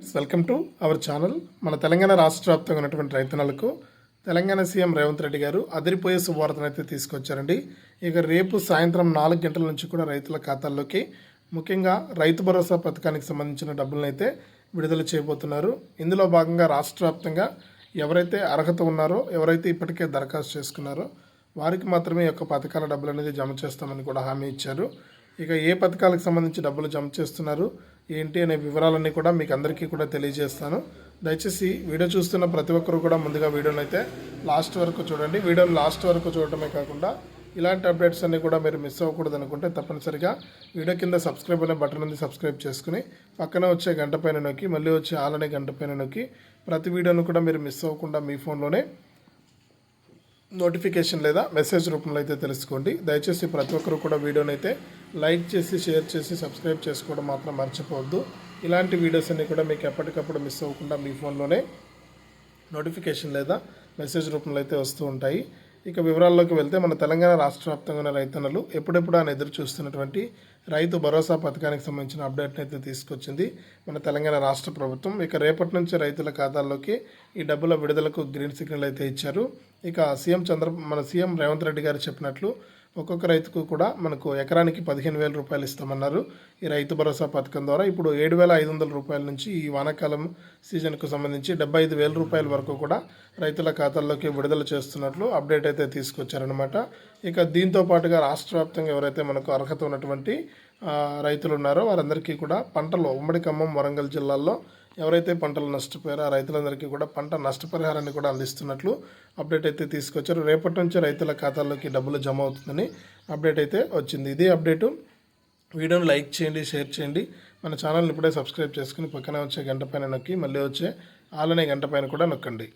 Welcome to our channel మన తెలంగాణ రాష్ట్ర వ్యాప్తంగా ఉన్నటువంటి రైతన్నలకు తెలంగాణ సీఎం రేవంత్ రెడ్డి గారు అదిరిపోయే శుభవార్తను అయితే తీసుకొచ్చారండి. ఇక రేపు సాయంత్రం నాలుగు గంటల నుంచి కూడా రైతుల ఖాతాల్లోకి ముఖ్యంగా రైతు భరోసా పథకానికి సంబంధించిన డబ్బులను అయితే విడుదల చేయబోతున్నారు. ఇందులో భాగంగా రాష్ట్ర వ్యాప్తంగా ఎవరైతే అర్హత ఉన్నారో ఎవరైతే ఇప్పటికే దరఖాస్తు చేసుకున్నారో వారికి మాత్రమే ఈ యొక్క పథకాల డబ్బులు అనేది జమ చేస్తామని కూడా హామీ ఇచ్చారు. ఇక ఏ పథకాలకు సంబంధించి డబ్బులు జమ చేస్తున్నారు? ఏంటి అనే వివరాలన్నీ కూడా మీకు అందరికీ కూడా తెలియజేస్తాను. దయచేసి వీడియో చూస్తున్న ప్రతి ఒక్కరు కూడా ముందుగా వీడియోని అయితే లాస్ట్ వరకు చూడండి. వీడియోని లాస్ట్ వరకు చూడటమే కాకుండా ఇలాంటి అప్డేట్స్ అన్నీ కూడా మీరు మిస్ అవ్వకూడదు అనుకుంటే తప్పనిసరిగా వీడియో కింద సబ్స్క్రైబ్ అనే బటన్ ఉంది సబ్స్క్రైబ్ చేసుకుని పక్కన వచ్చే గంట పైన నొక్కి మళ్ళీ వచ్చే ఆల్ అనే గంట పైన నొక్కి ప్రతి వీడియోను కూడా మీరు మిస్ అవ్వకుండా మీ ఫోన్లోనే నోటిఫికేషన్ లేదా మెసేజ్ రూపంలో అయితే తెలుసుకోండి. దయచేసి ప్రతి ఒక్కరు కూడా వీడియోని అయితే లైక్ చేసి షేర్ చేసి సబ్స్క్రైబ్ చేసుకోవడం మాత్రం మర్చిపోవద్దు. ఇలాంటి వీడియోస్ అన్ని కూడా మీకు ఎప్పటికప్పుడు మిస్ అవ్వకుండా మీ ఫోన్లోనే నోటిఫికేషన్ లేదా మెసేజ్ రూపంలో అయితే వస్తూ ఉంటాయి. ఇక వివరాల్లోకి వెళ్తే మన తెలంగాణ రాష్ట్ర వ్యాప్తంగా ఉన్న రైతన్నలు ఎప్పుడెప్పుడు ఆయన ఎదురు చూస్తున్నటువంటి రైతు భరోసా పథకానికి సంబంధించిన అప్డేట్ని అయితే తీసుకొచ్చింది మన తెలంగాణ రాష్ట్ర ప్రభుత్వం. ఇక రేపటి నుంచి రైతుల ఖాతాల్లోకి ఈ డబ్బుల విడుదలకు గ్రీన్ సిగ్నల్ అయితే ఇచ్చారు. ఇక సీఎం చంద్ర మన సీఎం రేవంత్ రెడ్డి గారు చెప్పినట్లు ఒక్కొక్క రైతుకు కూడా మనకు ఎకరానికి పదిహేను వేల రూపాయలు ఇస్తామన్నారు. ఈ రైతు భరోసా పథకం ద్వారా ఇప్పుడు ఏడు వేల ఐదు వందల రూపాయల నుంచి ఈ వానాకాలం సీజన్కు సంబంధించి డెబ్బై ఐదు వేల రూపాయల వరకు కూడా రైతుల ఖాతాల్లోకి విడుదల చేస్తున్నట్లు అప్డేట్ అయితే తీసుకొచ్చారనమాట ఇక దీంతో పాటుగా రాష్ట్ర వ్యాప్తంగా ఎవరైతే మనకు అర్హత ఉన్నటువంటి రైతులు ఉన్నారో వారందరికీ కూడా పంటలో ఉమ్మడి ఖమ్మం వరంగల్ జిల్లాల్లో ఎవరైతే పంటలు నష్టపోయారో ఆ రైతులందరికీ కూడా పంట నష్టపరిహారాన్ని కూడా అందిస్తున్నట్లు అప్డేట్ అయితే తీసుకొచ్చారు. రేపటి నుంచి రైతుల ఖాతాల్లోకి డబ్బులు జమ అవుతుందని అప్డేట్ అయితే వచ్చింది. ఇదే అప్డేటు. వీడియోని లైక్ చేయండి షేర్ చేయండి. మన ఛానల్ని ఇప్పుడే సబ్స్క్రైబ్ చేసుకుని పక్కనే వచ్చే గంట పైన నొక్కి మళ్ళీ వచ్చే ఆలనే గంట పైన కూడా నొక్కండి.